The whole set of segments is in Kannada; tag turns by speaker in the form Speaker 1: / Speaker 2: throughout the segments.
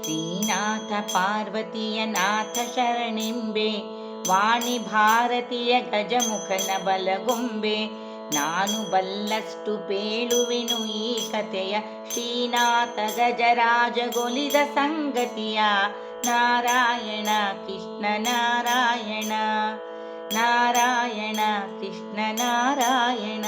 Speaker 1: ಶ್ರೀನಾಥ ಪಾರ್ವತಿಯ ನಾಥ ಶರಣೆಂಬೆ ವಾಣಿ ಭಾರತೀಯ ಗಜಮುಖನ ಬಲಗೊಂಬೆ ನಾನು ಬಲ್ಲಷ್ಟು ಪೇಳುವೆನು ಈ ಕಥೆಯ ಶ್ರೀನಾಥ ಗಜರಾಜಗೊಲಿದ ಸಂಗತಿಯ ನಾರಾಯಣ ಕೃಷ್ಣ ನಾರಾಯಣ ನಾರಾಯಣ ಕೃಷ್ಣ ನಾರಾಯಣ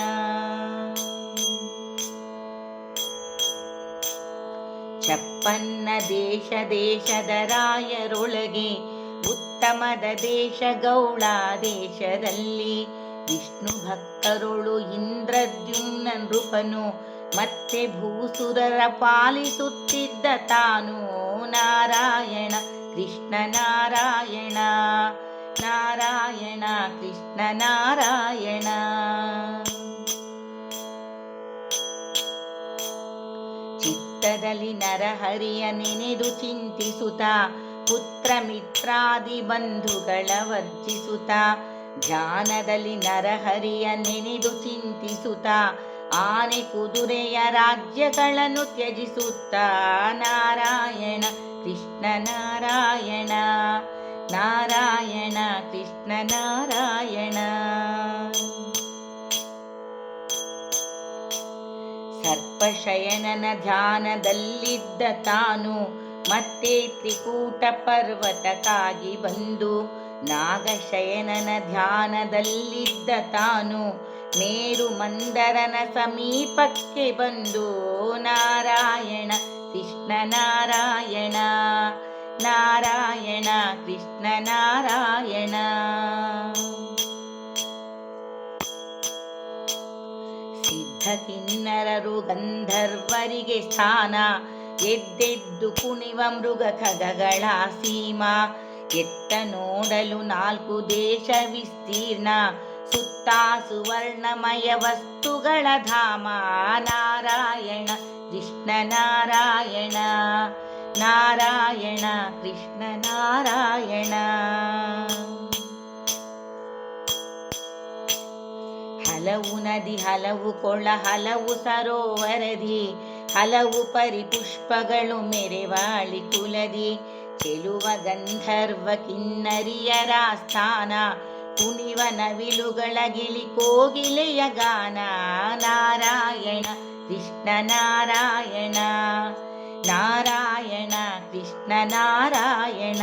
Speaker 1: ಚಪ್ಪನ್ನ ದೇಶ ದೇಶದ ರಾಯರೊಳಗೆ ಉತ್ತಮದ ದೇಶ ಗೌಳ ದೇಶದಲ್ಲಿ. ವಿಷ್ಣು ಭಕ್ತರೊಳು ಇಂದ್ರದ್ಯುಮ್ನ ನೃಪನು, ಮತ್ತೆ ಭೂಸುರರ ಪಾಲಿಸುತ್ತಿದ್ದ ತಾನು ನಾರಾಯಣ, ಕೃಷ್ಣ ನಾರಾಯಣ. ನಾರಾಯಣ, ಕೃಷ್ಣ ನಾರಾಯಣ. ಚಿತ್ತದಲ್ಲಿ ನರಹರಿಯ ನೆನೆದು ಚಿಂತಿಸುತ್ತ ಪುತ್ರ ಮಿತ್ರಾದಿ ಬಂಧುಗಳ ವರ್ಜಿಸುತ್ತ ಧ್ಯಾನದಲ್ಲಿ ನರಹರಿಯ ನೆನೆದು ಚಿಂತಿಸುತ್ತ ಆನೆ ಕುದುರೆಯ ರಾಜ್ಯಗಳನ್ನು ತ್ಯಜಿಸುತ್ತ, ನಾರಾಯಣ, ಕೃಷ್ಣ ನಾರಾಯಣ ನಾರಾಯಣ, ಕೃಷ್ಣ ನಾರಾಯಣ. ಸರ್ಪಶಯನನ ಧ್ಯಾನದಲ್ಲಿದ್ದ ತಾನು ಮತ್ತೆ ತ್ರಿಕೂಟ ಪರ್ವತಕ್ಕಾಗಿ ಬಂದು ನಾಗಶಯನನ ಧ್ಯಾನದಲ್ಲಿದ್ದ ತಾನು ಮೇರು ಮಂದರನ ಸಮೀಪಕ್ಕೆ ಬಂದು ನಾರಾಯಣ, ಕೃಷ್ಣ ನಾರಾಯಣ ನಾರಾಯಣ, ಕೃಷ್ಣ ನಾರಾಯಣ ಸಿದ್ಧ ಕಿನ್ನರರು ಗಂಧರ್ವರಿಗೆ ಸ್ಥಾನ. ಎದ್ದೆದ್ದು ಕುಣಿವ ಮೃಗ ಖಗಗಳ ಸೀಮಾ. ಎತ್ತ ನೋಡಲು ನಾಲ್ಕು ದೇಶ ವಿಸ್ತೀರ್ಣ. ಸುತ್ತ ಸುವರ್ಣಮಯ ವಸ್ತುಗಳ ಧಾಮ. ನಾರಾಯಣ, ಕೃಷ್ಣ ನಾರಾಯಣ. ನಾರಾಯಣ, ಕೃಷ್ಣ ನಾರಾಯಣ. ಹಲವು ನದಿ, ಹಲವು ಕೊಳ, ಹಲವು ಸರೋವರದಿ, ಹಲವು ಪರಿಪುಷ್ಪಗಳು ಮೆರೆವಾಳಿ ಕುಲದಿ. ಚೆಲುವ ಗಂಧರ್ವ ಕಿನ್ನರಿಯರ ಸ್ಥಾನ ಕುಣಿವ ನವಿಲುಗಳ ಗಿಳಿ ಕೋಗಿಲೆಯ ಗಾನ. ನಾರಾಯಣ, ಕೃಷ್ಣ ನಾರಾಯಣ ನಾರಾಯಣ, ಕೃಷ್ಣ ನಾರಾಯಣ.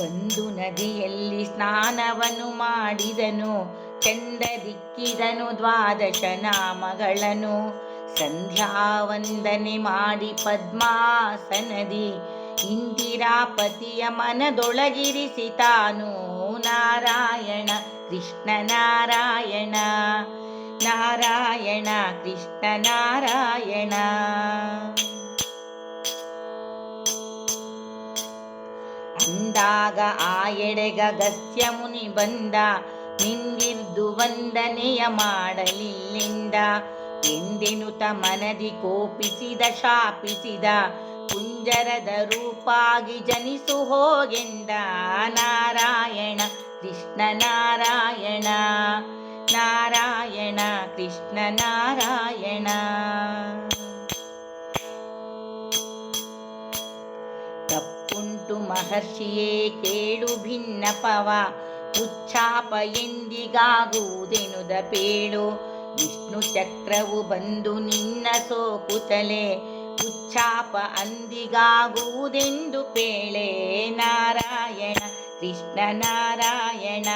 Speaker 1: ಬಂದು ನದಿಯಲ್ಲಿ ಸ್ನಾನವನ್ನು ಮಾಡಿದನು ಚಂದ ದಿಕ್ಕಿದನು, ದ್ವಾದಶ ನಾಮಗಳನ್ನು ಸಂಧ್ಯಾವಂದನೆ ಮಾಡಿ ಪದ್ಮಾಸನದಿ, ಇಂದಿರಾಪತಿಯ ಮನದೊಳಗಿರಿಸಿ ತಾನು ನಾರಾಯಣ, ಕೃಷ್ಣ ನಾರಾಯಣ ನಾರಾಯಣ, ಕೃಷ್ಣ ನಾರಾಯಣ. ಅಂದಾಗ ಆ ಎಡೆಗ ಗಸ್ಯ ಮುನಿ ಬಂದ. ನಿಂದಿರ್ದು ವಂದನೆಯ ಮಾಡಲಿಲ್ಲಿಂದ. ಎಂದೆನುತ ಮನದಿ ಕೋಪಿಸಿದ, ಶಾಪಿಸಿದ. ಕುಂಜರದ ರೂಪಾಗಿ ಜನಿಸು ಹೋಗೆಂದ ನಾರಾಯಣ, ಕೃಷ್ಣ ನಾರಾಯಣ. ನಾರಾಯಣ, ಕೃಷ್ಣ ನಾರಾಯಣ. ತಪ್ಪುಂಟು ಮಹರ್ಷಿಯೇ ಕೇಳು ಭಿನ್ನಪವ ಉಚ್ಛಾಪ ಎಂದಿಗಾಗುವುದೆನುದ ಪೇಳು. ವಿಷ್ಣು ಚಕ್ರವು ಬಂದು ನಿನ್ನ ಸೋಕುತಲೆ. ಉಚ್ಛಾಪ ಅಂದಿಗಾಗುವುದೆಂದು ಪೇಳೆ ನಾರಾಯಣ, ಕೃಷ್ಣ ನಾರಾಯಣ.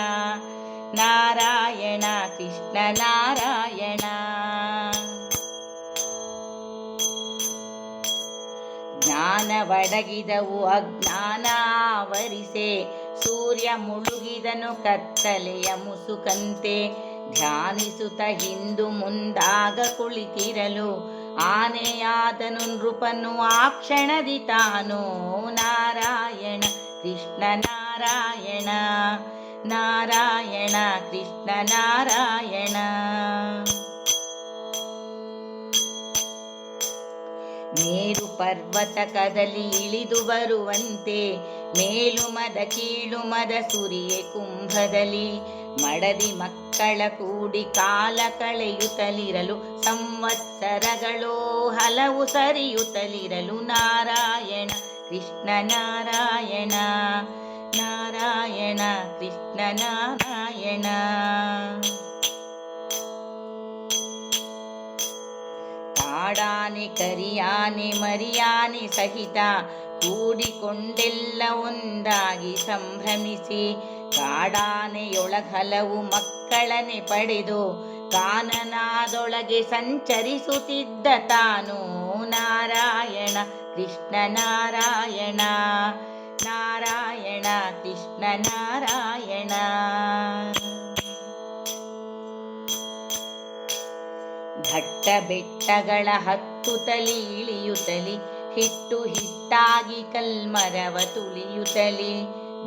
Speaker 1: ನಾರಾಯಣ, ಕೃಷ್ಣ ನಾರಾಯಣ. ಜ್ಞಾನವಡಗಿದವು ಅಜ್ಞಾನಾವರಿಸೆ ಸೂರ್ಯ ಮುಳುಗಿದನು, ಕತ್ತಲೆಯ ಮುಸುಕಂತೆ. ಧ್ಯಾನಿಸುತ್ತ ಹಿಂದು ಮುಂದಾಗ ಕುಳಿತಿರಲು, ಆನೆಯಾದನು ನೃಪನು, ಆ ಕ್ಷಣದಿ ತಾನು ನಾರಾಯಣ, ಕೃಷ್ಣ ನಾರಾಯಣ ನಾರಾಯಣ, ಕೃಷ್ಣ ನಾರಾಯಣ. ಮೇರು ಪರ್ವತ ಕದಲಿ ಇಳಿದು ಬರುವಂತೆ ಮೇಲು ಮದ, ಕೀಳು ಮದ, ಸುರಿಯೆ ಕುಂಭದಲ್ಲಿ ಮಡದಿ ಮಕ್ಕಳ ಕೂಡಿ ಕಾಲ ಕಳೆಯುತ್ತಲಿರಲು ಸಂವತ್ಸರಗಳು ಹಲವು ಸರಿಯುತ್ತಲಿರಲು ನಾರಾಯಣ, ಕೃಷ್ಣ ನಾರಾಯಣ ನಾರಾಯಣ, ಕೃಷ್ಣ ನಾರಾಯಣ. ಕಾಡಾನೆ ಕರಿಯಾನೆ, ಮರಿಯಾನೆ ಸಹಿತ ಕೂಡಿಕೊಂಡೆಲ್ಲ ಒಂದಾಗಿ ಸಂಭ್ರಮಿಸಿ ಕಾಡಾನೆಯೊಳಗಲವು ಮಕ್ಕಳನೆ ಪಡೆದು ಕಾನನಾದೊಳಗೆ ಸಂಚರಿಸುತ್ತಿದ್ದ ತಾನು ನಾರಾಯಣ, ಕೃಷ್ಣ ನಾರಾಯಣ ನಾರಾಯಣ, ಕೃಷ್ಣ ನಾರಾಯಣ. ಘಟ್ಟ ಬೆಟ್ಟಗಳ ತಲಿ ಇಳಿಯುತ್ತಲಿ, ಹಿಟ್ಟು ಹಿಟ್ಟಾಗಿ ಕಲ್ಮರವ ತುಳಿಯುತ್ತಲಿ,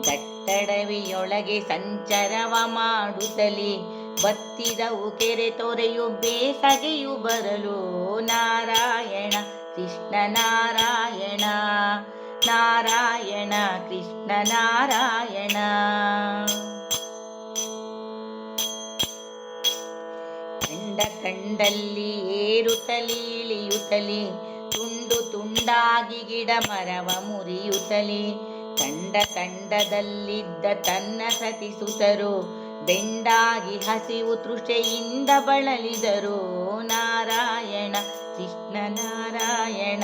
Speaker 1: ದಟ್ಟಡವಿಯೊಳಗೆ ಸಂಚರವ ಮಾಡುತ್ತಲಿ, ಬತ್ತಿದವು ಕೆರೆ ತೊರೆಯು ಬೇಸಗೆಯು ಬರಲು, ನಾರಾಯಣ, ಕೃಷ್ಣ ನಾರಾಯಣ ನಾರಾಯಣ, ಕೃಷ್ಣ ನಾರಾಯಣ. ಕಂಡ ಕಂಡಲ್ಲಿ ಏರುತ್ತಲಿ ಇಳಿಯುತ್ತಲಿ, ತುಂಡು ತುಂಡಾಗಿ ಗಿಡ ಮರವ ಮುರಿಯುತ್ತಲಿ ಕಂಡ ಕಂಡದಲ್ಲಿದ್ದ ತನ್ನ ಸತಿಸುತರು ಬೆಂಡಾಗಿ ಹಸಿವು ತೃಷೆಯಿಂದ ಬಳಲಿದರು. ನಾರಾಯಣ, ಕೃಷ್ಣ ನಾರಾಯಣ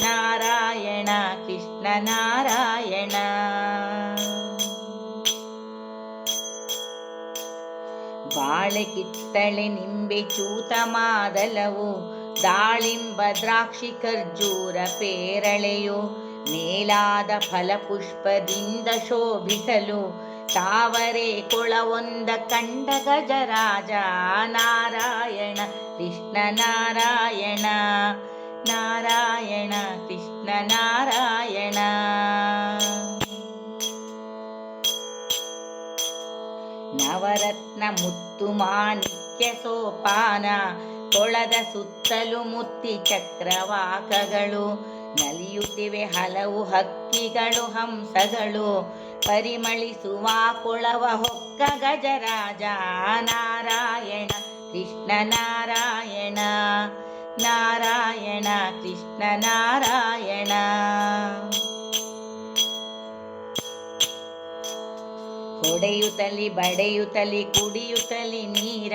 Speaker 1: ನಾರಾಯಣ, ಕೃಷ್ಣ ನಾರಾಯಣ. ಬಾಳೆ ಕಿತ್ತಳೆ ನಿಂಬೆ ಚೂತ ಮಾದಲವು, ದಾಳಿಂಬ ದ್ರಾಕ್ಷಿ ಖರ್ಜೂರ ಪೇರಳೆಯು, ಮೇಲಾದ ಫಲಪುಷ್ಪದಿಂದ ಶೋಭಿಸಲು, ತಾವರೆ ಕೊಳವೊಂದ ಕಂಡ ಗಜರಾಜ ನಾರಾಯಣ, ಕೃಷ್ಣ ನಾರಾಯಣ ನಾರಾಯಣ, ಕೃಷ್ಣ ನಾರಾಯಣ. ನವರತ್ನ ಮುತ್ತು ಮಾಣಿಕ್ಯ ಸೋಪಾನ ಕೊಳದ ಸುತ್ತಲೂ ಮುತ್ತಿ ಚಕ್ರವಾಕಗಳು. ನಲಿಯುತ್ತಿವೆ ಹಲವು ಹಕ್ಕಿಗಳು, ಹಂಸಗಳು. ಪರಿಮಳಿಸುವ ಕೊಳವ ಹೊಕ್ಕ ಗಜರಾಜ ನಾರಾಯಣ ಕೃಷ್ಣ ನಾರಾಯಣ ನಾರಾಯಣ ಕೃಷ್ಣ ನಾರಾಯಣ ಹೊಡೆಯುತ್ತಲಿ ಬಡೆಯುತ್ತಲಿ ಕುಡಿಯುತ್ತಲಿ ನೀರ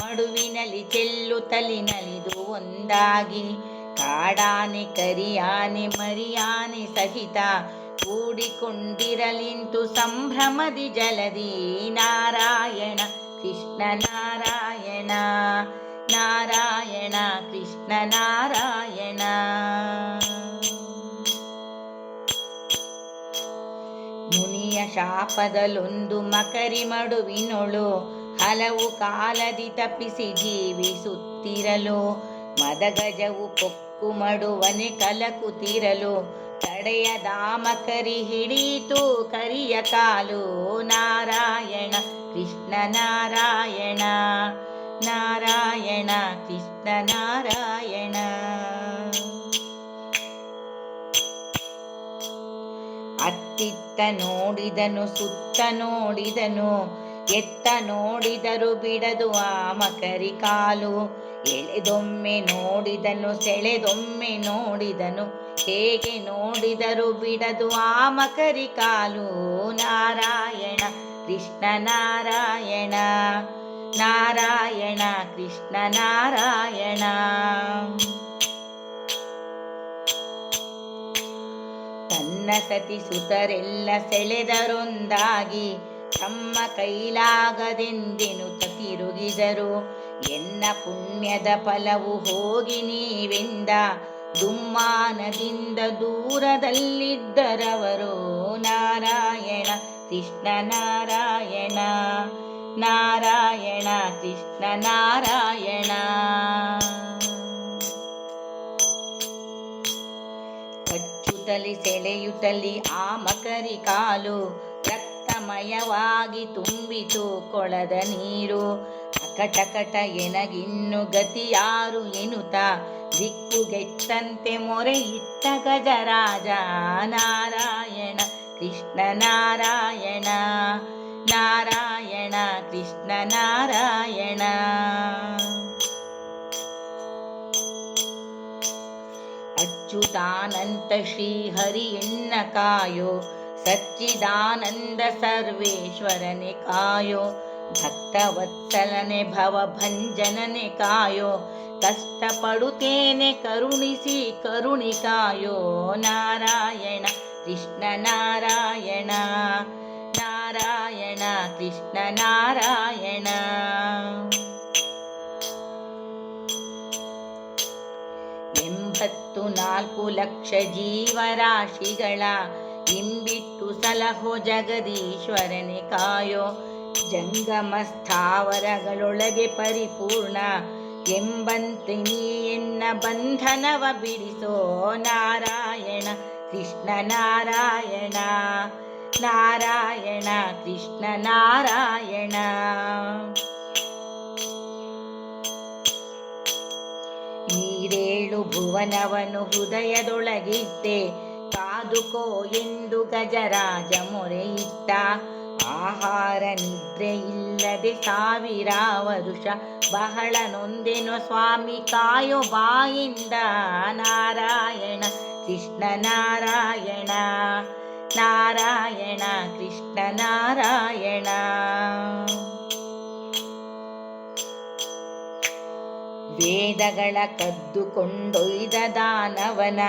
Speaker 1: ಮಡುವಿನಲ್ಲಿ ಚೆಲ್ಲುತ್ತಲಿ ನಲಿದು ಒಂದಾಗಿ. ಕಾಡಾನೆ ಕರಿಯಾನೆ ಮರಿಯಾನೆ ಸಹಿತ ಕೂಡಿಕೊಂಡಿರಲಿಂತು ಸಂಭ್ರಮದಿ ಜಲದಿ. ನಾರಾಯಣ, ಕೃಷ್ಣ ನಾರಾಯಣ ನಾರಾಯಣ, ಕೃಷ್ಣ ನಾರಾಯಣ. ಮುನಿಯ ಶಾಪದಲ್ಲೊಂದು ಮಕರಿ ಮಡುವಿನೊಳು ಹಲವು ಕಾಲದಿ ತಪ್ಪಿಸಿ ಜೀವಿಸುತ್ತಿರಲು. ಮದಗಜವು ಕೊಕ್ಕು ಮಡುವನೆ ಕಲಕುತ್ತಿರಲು ತಡೆಯ ದಾಮಕರಿ ಹಿಡಿಯಿತು ಕರಿಯ ಕಾಲು. ನಾರಾಯಣ, ಕೃಷ್ಣ ನಾರಾಯಣ. ನಾರಾಯಣ, ಕೃಷ್ಣ ನಾರಾಯಣ. ನೋಡಿದನು, ಸುತ್ತ ನೋಡಿದನು, ಎತ್ತ ನೋಡಿದರು ಬಿಡದು ಆ ಮಕರಿ ಕಾಲು. ಎಳೆದೊಮ್ಮೆ ನೋಡಿದನು, ಸೆಳೆದೊಮ್ಮೆ ನೋಡಿದನು, ಹೇಗೆ ನೋಡಿದರು ಬಿಡದು ಆ ಮಕರಿ ಕಾಲು. ನಾರಾಯಣ, ಕೃಷ್ಣ ನಾರಾಯಣ ನಾರಾಯಣ, ಕೃಷ್ಣ ನಾರಾಯಣ. ತನ್ನ ಸತಿ ಸುತರೆಲ್ಲ ಸೆಳೆದರೊಂದಾಗಿ ತಮ್ಮ ಕೈಲಾಗದೆಂದೆನು ತಿರುಗಿದರು ಎನ್ನ ಪುಣ್ಯದ ಫಲವು ಹೋಗಿ ನೀವೆಂದ ದುಮ್ಮಾನದಿಂದ ದೂರದಲ್ಲಿದ್ದರವರು ನಾರಾಯಣ, ಕೃಷ್ಣ ನಾರಾಯಣ ನಾರಾಯಣ, ಕೃಷ್ಣ ನಾರಾಯಣ. ಕಚ್ಚುತ್ತಲಿ ಸೆಳೆಯುತ್ತಲಿ ಆ ಮಕರಿ ಕಾಲು ರಕ್ತಮಯವಾಗಿ ತುಂಬಿತು ಕೊಳದ ನೀರು. ಅಕಟಕಟ ಎನಗಿನ್ನು ಗತಿಯಾರು ಎನ್ನುತ್ತ ದಿಕ್ಕುಗೆಟ್ಟಂತೆ ಮೊರೆಯಿಟ್ಟ ಗಜರಾಜ ನಾರಾಯಣ, ಕೃಷ್ಣ ನಾರಾಯಣ ನಾರಾಯಣ, ಕೃಷ್ಣ ನಾರಾಯಣ. अच्युदानन्दश्रीहरिणकायो सच्चिदानन्दसर्वेश्वरनिकायो भक्तवत्सलने भवभञ्जननिकायो कष्टपडुतेने करुणिसि करुणिकायो नारायण कृष्णनारायण नारायण कृष्ण नारायण। ನಾಲ್ಕು ಲಕ್ಷ ಜೀವರಾಶಿಗಳ ಇಂಬಿಟ್ಟು ಸಲಹೋ ಜಗದೀಶ್ವರನೆ ಕಾಯೋ ಜಂಗಮ ಸ್ಥಾವರಗಳೊಳಗೆ ಪರಿಪೂರ್ಣ ಎಂಬಂತೆ ನೀ ಎನ್ನ ಬಂಧನವ ಬಿಡಿಸೋ ನಾರಾಯಣ, ಕೃಷ್ಣ ನಾರಾಯಣ ನಾರಾಯಣ, ಕೃಷ್ಣ ನಾರಾಯಣ. ನೀರೇಳು ಭುವನವನು ಹೃದಯದೊಳಗಿದ್ದೆ. ಕಾದುಕೋ ಎಂದು ಗಜರಾಜ ಮೊರೆಯಿಟ್ಟ. ಆಹಾರ ನಿದ್ರೆ ಇಲ್ಲದೆ ಸಾವಿರ ವರುಷ ಬಹಳ ನೊಂದೆನೋ ಸ್ವಾಮಿ ಕಾಯೋ ಬಾಯಿಂದ ನಾರಾಯಣ, ಕೃಷ್ಣ ನಾರಾಯಣ ನಾರಾಯಣ, ಕೃಷ್ಣ ನಾರಾಯಣ. ವೇದಗಳ ಕದ್ದುಕೊಂಡೊಯ್ದ ದಾನವನ,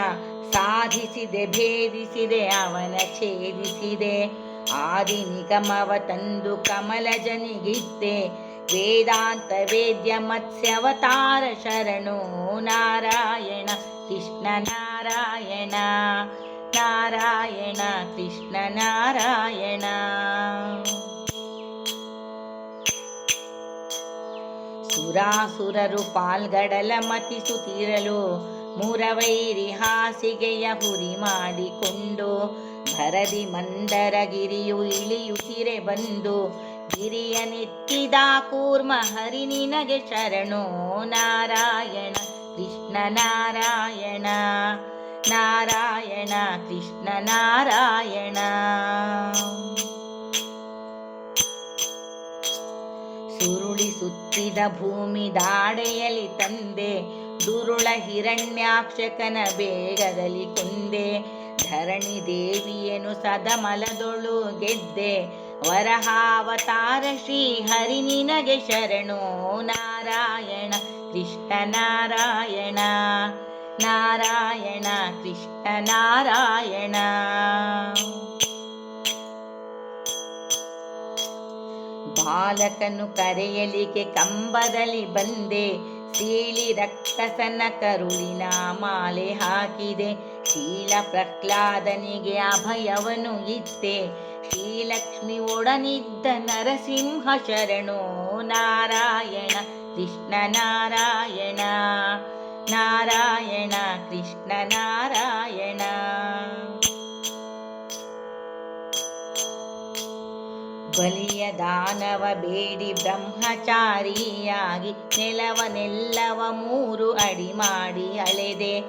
Speaker 1: ಸಾಧಿಸಿದೆ, ಭೇದಿಸಿದೆ, ಅವನ ಛೇದಿಸಿದೆ. ಆದಿ ನಿಗಮವ ತಂದು ಕಮಲಜನಿಗಿತ್ತೆ ವೇದಾಂತ, ವೇದ್ಯ, ಮತ್ಸ್ಯವತಾರ, ಶರಣು ನಾರಾಯಣ, ಕೃಷ್ಣ ನಾರಾಯಣ ನಾರಾಯಣ, ಕೃಷ್ಣ ನಾರಾಯಣ. ಸುರಾಸುರರು ಪಾಲ್ಗಡಲ ಮತಿಸುತ್ತಿರಲು ಮುರವೈರಿ ಹಾಸಿಗೆಯ ಹುರಿ ಮಾಡಿಕೊಂಡು ಭರದಿ ಮಂದರಗಿರಿಯು ಇಳಿಯುತ್ತಿರೆ ಬಂದು ಗಿರಿಯ ನೆತ್ತಿದ ಕೂರ್ಮ ಹರಿ ನಿನಗೆ ಶರಣೋ ನಾರಾಯಣ, ಕೃಷ್ಣ ನಾರಾಯಣ ನಾರಾಯಣ, ಕೃಷ್ಣ ನಾರಾಯಣ. ಸುತ್ತಿದ ಭೂಮಿ ದಾಡೆಯಲಿ ತಂದೆ, ದುರುಳ ಹಿರಣ್ಯಾಕ್ಷಕನ ಬೇಗದಲ್ಲಿ ಕೊಂದೆ. ಧರಣಿ ದೇವಿಯನು ಸದಮಲದೊಳು ಗೆದ್ದೆ. ವರಹಾವತಾರ ಶ್ರೀ ಹರಿ ನಿನಗೆ ಶರಣೋ ನಾರಾಯಣ ಕೃಷ್ಣ ನಾರಾಯಣ ನಾರಾಯಣ ಕೃಷ್ಣ ನಾರಾಯಣ. ಬಾಲಕನು ಕರೆಯಲಿಕ್ಕೆ ಕಂಬದಲ್ಲಿ ಬಂದೆ. ಸೀಳಿ ರಕ್ತಸನ ಕರುಳಿನ ಮಾಲೆ ಹಾಕಿದೆ. ಶೀಲ ಪ್ರಹ್ಲಾದನಿಗೆ ಅಭಯವನು ಇತ್ತೆ. ಶ್ರೀಲಕ್ಷ್ಮಿ ಒಡನಿದ್ದ ನರಸಿಂಹ ಶರಣೋ ನಾರಾಯಣ, ಕೃಷ್ಣ ನಾರಾಯಣ ನಾರಾಯಣ, ಕೃಷ್ಣ ನಾರಾಯಣ. ಬಲಿಯ ದಾನವ ಬೇಡಿ ಬ್ರಹ್ಮಚಾರಿಯಾಗಿ ನೆಲವನೆಲ್ಲವ ಮೂರು ಅಡಿ ಮಾಡಿ ಅಳೆದೆ.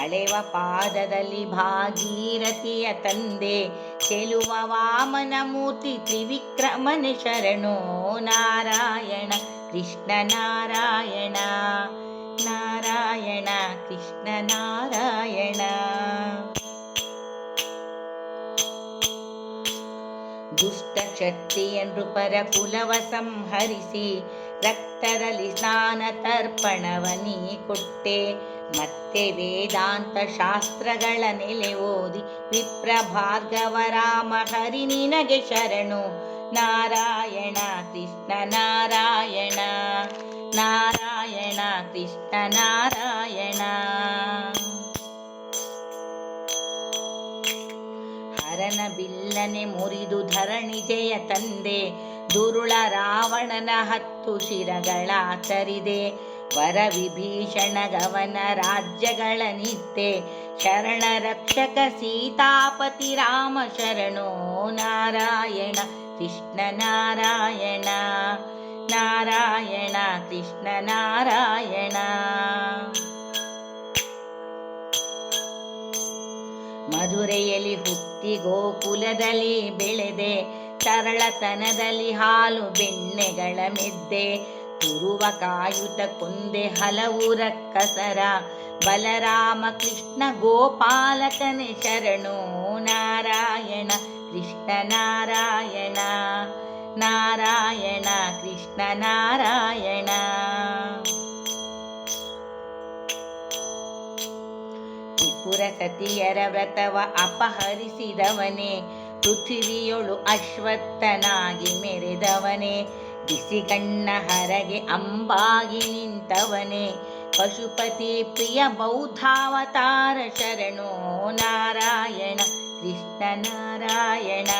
Speaker 1: ಅಳೆವ ಪಾದದಲ್ಲಿ ಭಾಗೀರಥಿಯ ತಂದೆ. ಚೆಲುವ ವಾಮನ ಮೂರ್ತಿ ತ್ರಿವಿಕ್ರಮನ ಶರಣೋ ನಾರಾಯಣ, ಕೃಷ್ಣ ನಾರಾಯಣ ನಾರಾಯಣ, ಕೃಷ್ಣ ನಾರಾಯಣ. ದುಷ್ಟ ನೃಪರ ಕುಲವ ಸಂಹರಿಸಿ ರಕ್ತದಲ್ಲಿ ಸ್ನಾನ ತರ್ಪಣವನಿ ಕೊಟ್ಟೆ. ಮತ್ತೆ ವೇದಾಂತ ಶಾಸ್ತ್ರಗಳ ನೆಲೆ ಓದಿ ವಿಪ್ರ ಭಾರ್ಗವ ರಾಮ ಹರಿ ನಿನಗೆ ಶರಣು. ನಾರಾಯಣ ಕೃಷ್ಣ ನಾರಾಯಣ ನಾರಾಯಣ ಕೃಷ್ಣ ನಾರಾಯಣ. ಹರನ ಬಿಲ್ಲನೆ ಮುರಿದು ಧರಣಿಜೆಯ ತಂದೆ. ದುರುಳ ರಾವಣನ ಹತ್ತು ಶಿರಗಳ ತರಿದೆ. ವರ ವಿಭೀಷಣ ಗವನ ರಾಜ್ಯಗಳ ನಿತ್ತೆ ಶರಣ ರಕ್ಷಕ ಸೀತಾಪತಿ ರಾಮ ಶರಣೋ ನಾರಾಯಣ, ಕೃಷ್ಣ ನಾರಾಯಣ ನಾರಾಯಣ, ಕೃಷ್ಣ ನಾರಾಯಣ. ಮಧುರೆಯಲ್ಲಿ ಹುಟ್ಟಿ ಗೋಕುಲದಲ್ಲಿ ಬೆಳೆದೆ ತರಳತನದಲ್ಲಿ ಹಾಲು ಬೆಣ್ಣೆಗಳ ಮೆದ್ದೆ. ತುರುವ ಕಾಯುತ ಕೊಂದೆ ಹಲವು ರಕ್ಕಸರ, ಬಲರಾಮ ಕೃಷ್ಣ ಗೋಪಾಲಕನೆ ಶರಣು ನಾರಾಯಣ, ಕೃಷ್ಣ ನಾರಾಯಣ ನಾರಾಯಣ, ಕೃಷ್ಣ ನಾರಾಯಣ. ತ್ರಿಪುರ ಸತಿಯರ ವ್ರತವ ಅಪಹರಿಸಿದವನೇ. ಪೃಥ್ವಿಯೊಳು ಅಶ್ವತ್ಥನಾಗಿ ಮೆರೆದವನೇ. ಬಿಸಿಗಣ್ಣ ಹರಗೆ ಅಂಬಾಗಿ ನಿಂತವನೇ. ಪಶುಪತಿ ಪ್ರಿಯ ಬೌದ್ಧಾವತಾರ ಶರಣೋ ನಾರಾಯಣ, ಕೃಷ್ಣ ನಾರಾಯಣ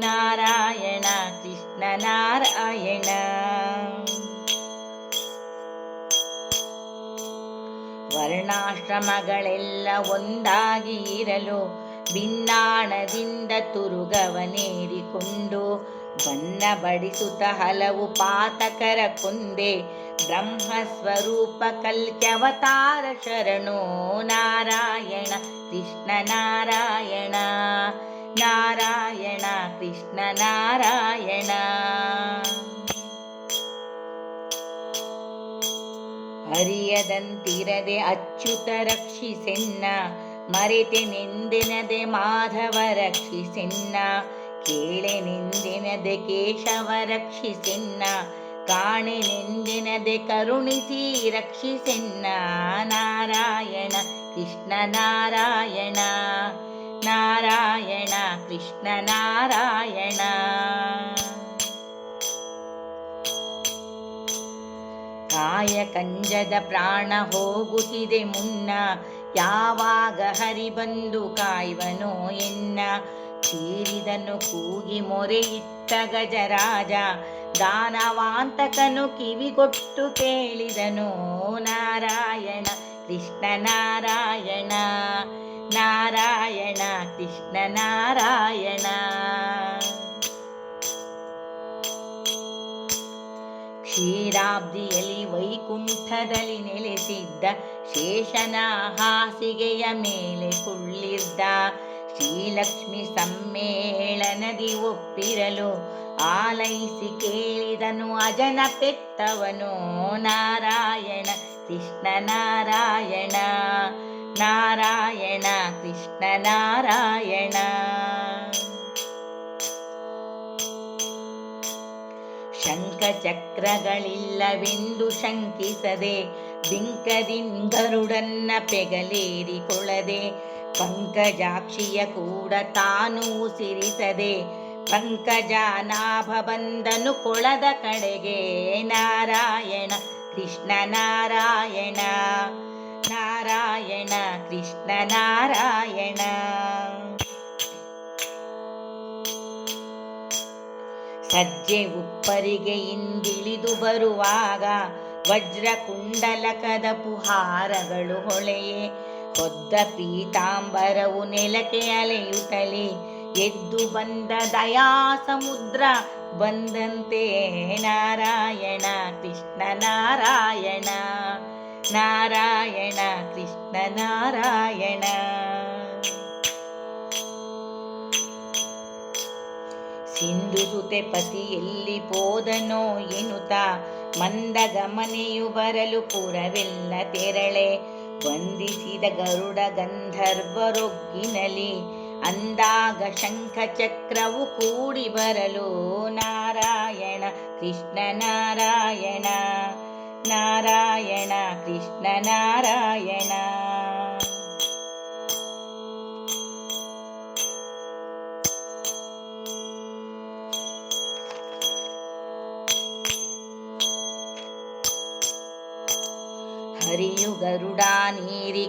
Speaker 1: ನಾರಾಯಣ, ಕೃಷ್ಣ ನಾರಾಯಣ. ವರ್ಣಾಶ್ರಮಗಳೆಲ್ಲ ಒಂದಾಗಿ ಇರಲು ಭಿನ್ನಾಣದಿಂದ ತುರುಗವನೇರಿಕೊಂಡು ಬಣ್ಣ ಬಡಿಸುತ್ತ ಹಲವು ಪಾತಕರ ಕೊಂದೆ ಬ್ರಹ್ಮಸ್ವರೂಪ ಕಲ್ಕ್ಯವತಾರ ಶರಣೋ ನಾರಾಯಣ, ಕೃಷ್ಣ ನಾರಾಯಣ ನಾರಾಯಣ, ಕೃಷ್ಣ ನಾರಾಯಣ. ಅರಿಯದಂತಿರದೆ ಅಚ್ಯುತ ರಕ್ಷಿಸೆನ್ನ ಮರೆತೆನೆಂದೆನದೆ ಮಾಧವ ರಕ್ಷಿಸೆನ್ನ ಕೇಳೆನೆಂದೆನದೆ ಕೇಶವ ರಕ್ಷಿಸೆನ್ನ ಕಾಣೆನೆಂದೆನದೆ ಕರುಣಿಸಿ ರಕ್ಷಿಸೆನ್ನ, ನಾರಾಯಣ, ಕೃಷ್ಣ ನಾರಾಯಣ ನಾರಾಯಣ, ಕೃಷ್ಣ ನಾರಾಯಣ. ಕಾಯ ಕಂಜದ ಪ್ರಾಣ ಹೋಗುತ್ತಿದೆ ಮುನ್ನ. ಯಾವಾಗ ಹರಿ ಬಂದು ಕಾಯುವನೋ ಎನ್ನ. ಚೀರಿದನು ಕೂಗಿ ಮೊರೆಯಿಟ್ಟ ಗಜರಾಜ. ದಾನವಾಂತಕನು ಕಿವಿಗೊಟ್ಟು ಕೇಳಿದನು, ನಾರಾಯಣ, ಕೃಷ್ಣ ನಾರಾಯಣ ನಾರಾಯಣ, ಕೃಷ್ಣ ನಾರಾಯಣ. ಕ್ಷೀರಾಬ್ದಿಯಲ್ಲಿ ವೈಕುಂಠದಲ್ಲಿ ನೆಲೆಸಿದ್ದ ಶೇಷನ ಹಾಸಿಗೆಯ ಮೇಲೆ ಕುಳ್ಳಿದ್ದ ಶ್ರೀಲಕ್ಷ್ಮಿ ಸಮ್ಮೇಳನದಿ ಒಪ್ಪಿರಲು ಆಲೈಸಿ ಕೇಳಿದನು ಅಜನ ಪೆತ್ತವನು ನಾರಾಯಣ, ಕೃಷ್ಣ ನಾರಾಯಣ ನಾರಾಯಣ, ಕೃಷ್ಣ ನಾರಾಯಣ. ಶಂಖಚಕ್ರಗಳಿಲ್ಲವೆಂದು ಶಂಕಿಸದೆ ಬಿಂಕದಿಂಗರುಡನ್ನ ಪೆಗಲೇರಿಕೊಳ್ಳದೆ ಪಂಕಜಾಕ್ಷಿಯ ಕೂಡ ತಾನು ಸಿರಿಸದೆ ಪಂಕಜಾನಾಭ ಬಂದನು ಕೊಳದ ಕಡೆಗೆ ನಾರಾಯಣ ಕೃಷ್ಣ ನಾರಾಯಣ ನಾರಾಯಣ ಕೃಷ್ಣ ನಾರಾಯಣ ಸಜ್ಜೆ ಉಪ್ಪರಿಗೆ ಇಂದಿಳಿದು ಬರುವಾಗ ವಜ್ರ ಕುಂಡಲಕದ ಪುಹಾರಗಳು ಹೊಳೆಯೇ. ಹೊದ್ದ ಪೀತಾಂಬರವು ನೆಲಕ್ಕೆ ಅಲೆಯುತ್ತಲೇ. ಎದ್ದು ಬಂದ ದಯಾ ಸಮುದ್ರ ಬಂದಂತೆ ನಾರಾಯಣ, ಕೃಷ್ಣ ನಾರಾಯಣ ನಾರಾಯಣ, ಕೃಷ್ಣ ನಾರಾಯಣ. ಸಿಂಧು ಸುತೆ ಪತಿ ಎಲ್ಲಿ ಪೋದನೋ ಎನ್ನುತ್ತ ಮಂದಗಮನೆಯು ಬರಲು ಪುರವೆಲ್ಲ ತೆರಳೆ. ವಂದಿಸಿದ ಗರುಡ ಗಂಧರ್ವರೊಗ್ಗಿನಲಿ, ಅಂದಾಗ ಶಂಖ ಚಕ್ರವು ಕೂಡಿ ಬರಲು ನಾರಾಯಣ, ಕೃಷ್ಣ ನಾರಾಯಣ ನಾರಾಯಣ, ಕೃಷ್ಣ ನಾರಾಯಣ.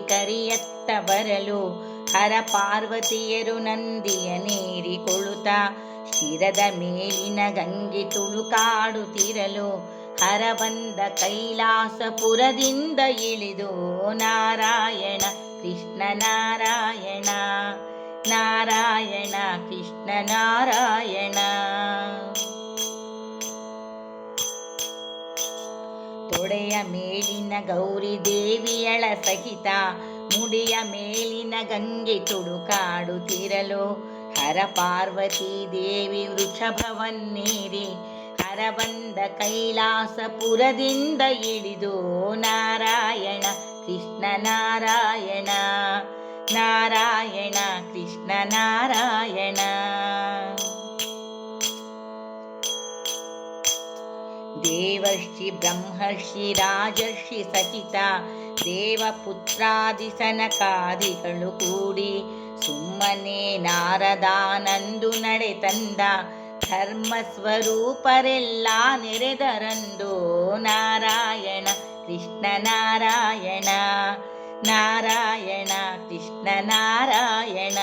Speaker 1: ಕರಿಯತ್ತ ಬರಲು ಹರ ಪಾರ್ವತಿಯರು ನಂದಿಯ ನೀರಿಕೊಳ್ಳುತ್ತ ಶಿರದ ಮೇಲಿನ ಗಂಗೆ ತುಳುಕಾಡುತ್ತಿರಲು ಹರ ಬಂದ ಕೈಲಾಸಪುರದಿಂದ ಇಳಿದು ನಾರಾಯಣ, ಕೃಷ್ಣ ನಾರಾಯಣ ನಾರಾಯಣ, ಕೃಷ್ಣ ನಾರಾಯಣ. ತೊಡೆಯ ಮೇಲಿನ ಗೌರಿ ದೇವಿಯಳ ಸಹಿತ ಮುಡಿಯ ಮೇಲಿನ ಗಂಗೆ ತುಡುಕಾಡುತ್ತಿರಲು ಹರ ಪಾರ್ವತಿ ದೇವಿ ವೃಷಭವನ್ನೇರಿ ಹರ ಬಂದ ಕೈಲಾಸಪುರದಿಂದ ಇಳಿದು ನಾರಾಯಣ, ಕೃಷ್ಣ ನಾರಾಯಣ ನಾರಾಯಣ, ಕೃಷ್ಣ ನಾರಾಯಣ. ದೇವರ್ಷಿ ಬ್ರಹ್ಮರ್ಷಿ ರಾಜರ್ಷಿ ಸಹಿತ ದೇವಪುತ್ರಾದಿ ಸನಕಾದಿಗಳು ಕೂಡಿ ಸುಮ್ಮನೆ ನಾರದಾನಂದು ನಡೆ ತಂದ ಧರ್ಮ ಸ್ವರೂಪರೆಲ್ಲ ನೆರೆದರಂದು ನಾರಾಯಣ, ಕೃಷ್ಣ ನಾರಾಯಣ ನಾರಾಯಣ, ಕೃಷ್ಣ ನಾರಾಯಣ.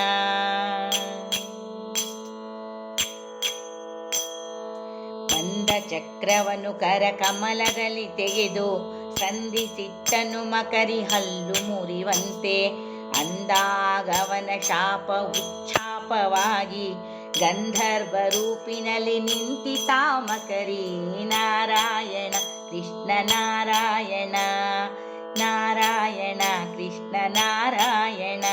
Speaker 1: ಚಕ್ರವನ್ನು ಕರ ಕಮಲದಲ್ಲಿ ತೆಗೆದು ಸಂಧಿಸಿಟ್ಟನು ಮಕರಿ ಹಲ್ಲು ಮುರಿವಂತೆ. ಅಂದಾಗವನ ಶಾಪ ಉಚ್ಛಾಪವಾಗಿ ಗಂಧರ್ವ ರೂಪಿನಲ್ಲಿ ನಿಂತಿತ ಮಕರಿ ನಾರಾಯಣ, ಕೃಷ್ಣ ನಾರಾಯಣ ನಾರಾಯಣ, ಕೃಷ್ಣ ನಾರಾಯಣ.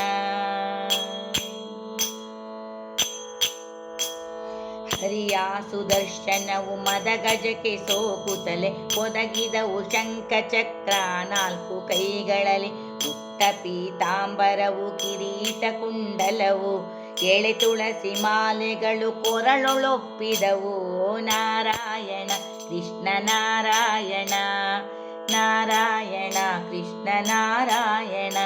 Speaker 1: ಸುದರ್ಶನವು ಮದ ಗಜಕ್ಕೆ ಸೋಕುತ್ತಲೆ ಒದಗಿದವು ಶಂಖ ಚಕ್ರ ನಾಲ್ಕು ಕೈಗಳಲ್ಲಿ. ಪುಟ್ಟ ಪೀತಾಂಬರವು ಕಿರೀಟ ಕುಂಡಲವು, ಎಳೆ ತುಳಸಿ ಮಾಲೆಗಳು ಕೊರಳೊಳೊಪ್ಪಿದವು. ನಾರಾಯಣ, ಕೃಷ್ಣ ನಾರಾಯಣ ನಾರಾಯಣ, ಕೃಷ್ಣ ನಾರಾಯಣ.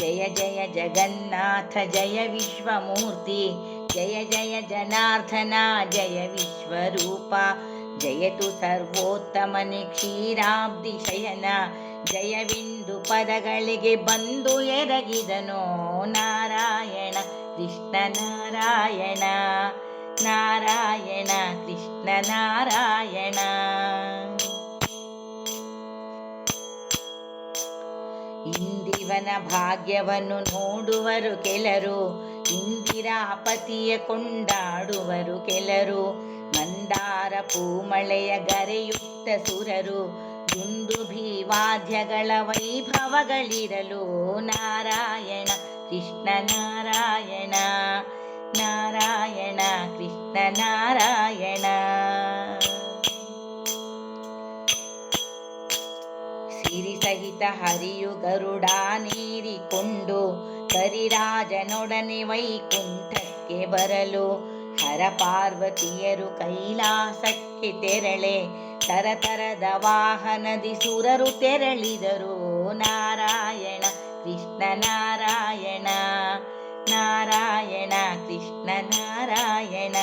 Speaker 1: ಜಯ ಜಯ ಜಗನ್ನಾಥ, ಜಯ ವಿಶ್ವಮೂರ್ತಿ, ಜಯ ಜಯ ಜನಾರ್ದನ ಜಯ ವಿಶ್ವರೂಪ, ಜಯತು ಸರ್ವೋತ್ತಮನಿ ಕ್ಷೀರಾಬ್ಧಿ ಶಯನ ಜಯವಿಂದು ಪದಗಳಿಗೆ ಬಂದು ಎರಗಿದನೋ ನಾರಾಯಣ, ಕೃಷ್ಣ ನಾರಾಯಣ ನಾರಾಯಣ, ಕೃಷ್ಣ ನಾರಾಯಣ. ಇಂದಿವನ ಭಾಗ್ಯವನ್ನು ನೋಡುವರು ಕೆಲರು ಇಂದಿರಾಪತಿಯ ಕೊಂಡಾಡುವರು ಕೆಲರು, ಮಂದಾರ ಪೂಮಳೆಯ ಗರೆಯುಕ್ತ ಸುರರು ದುಂದುಭಿ ಭೀವಾದ್ಯಗಳ ವೈಭವಗಳಿರಲು ನಾರಾಯಣ, ಕೃಷ್ಣ ನಾರಾಯಣ ನಾರಾಯಣ, ಕೃಷ್ಣ ನಾರಾಯಣ. ಸಿರಿ ಸಹಿತ ಹರಿಯು ಗರುಡ ನೀರಿಕೊಂಡು ಕರಿರಾಜನೊಡನೆ ವೈಕುಂಠಕ್ಕೆ ಬರಲು. ಹರ ಪಾರ್ವತಿಯರು ಕೈಲಾಸಕ್ಕೆ ತೆರಳೆ. ತರತರದ ವಾಹನದಿ ಸುರರು ತೆರಳಿದರು. ನಾರಾಯಣ, ಕೃಷ್ಣ ನಾರಾಯಣ ನಾರಾಯಣ, ಕೃಷ್ಣ ನಾರಾಯಣ.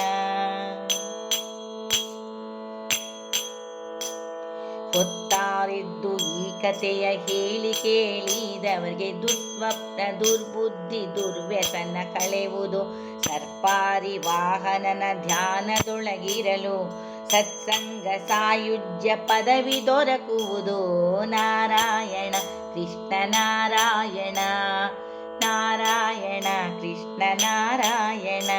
Speaker 1: ಹೊತ್ತಾರಿದ್ದು ಕಥೆಯ ಹೇಳಿ ಕೇಳಿದವರಿಗೆ ದುಸ್ವಪ್ನ ದುರ್ಬುದ್ಧಿ, ದುರ್ವ್ಯಸನ ಕಳೆಯುವುದು ಸರ್ಪಾರಿ ವಾಹನನ ಧ್ಯಾನದೊಳಗಿರಲು ಸತ್ಸಂಗ ಸಾಯುಜ್ಯ ಪದವಿ ದೊರಕುವುದು. ನಾರಾಯಣ, ಕೃಷ್ಣ ನಾರಾಯಣ ನಾರಾಯಣ, ಕೃಷ್ಣ ನಾರಾಯಣ.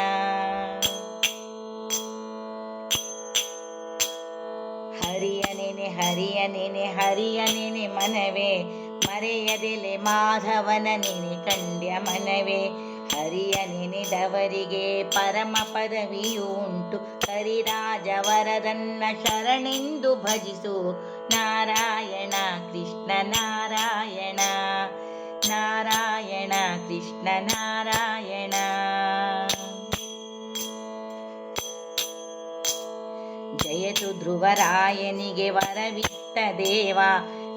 Speaker 1: ಹರಿಯ ನೆನೆ ಹರಿಯ ನೆನೆ ಮನವೇ. ಮರೆಯದೆಲೆ ಮಾಧವನ ನೆನೆ ಕಂಡ್ಯ ಮನವೇ. ಹರಿಯ ನೆನೆದವರಿಗೆ ಪರಮ ಪದವಿಯುಂಟು ಉಂಟು. ಕರಿರಾಜವರದನ್ನ ಶರಣೆಂದು ಭಜಿಸು. ನಾರಾಯಣ, ಕೃಷ್ಣ ನಾರಾಯಣ. ನಾರಾಯಣ, ಕೃಷ್ಣ ನಾರಾಯಣ. ಜಯತು ಧ್ರುವರಾಯನಿಗೆ ವರವಿತ್ತ ದೇವ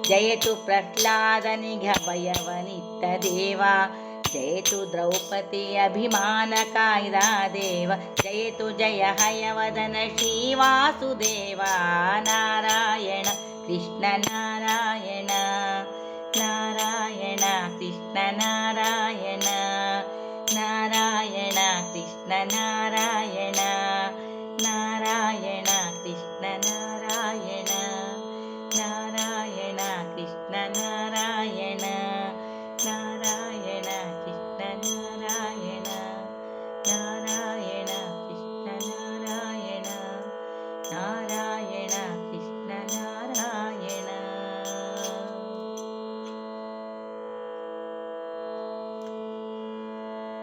Speaker 1: ಜಯತು ಪ್ರಹ್ಲಾದನಿಗೆ ಅಭಯವನಿತ್ತ ದೇವ ಜಯತು ದ್ರೌಪದಿ ಅಭಿಮಾನ ಕಾಯ್ದ ದೇವ ಜಯತು ಜಯ ಹಯವದನ ಶ್ರೀವಾಸುದೇವ ನಾರಾಯಣ ಕೃಷ್ಣ ನಾರಾಯಣ ನಾರಾಯಣ ಕೃಷ್ಣ ನಾರಾಯಣ ನಾರಾಯಣ ಕೃಷ್ಣ ನಾರಾಯಣ ನಾರಾಯಣ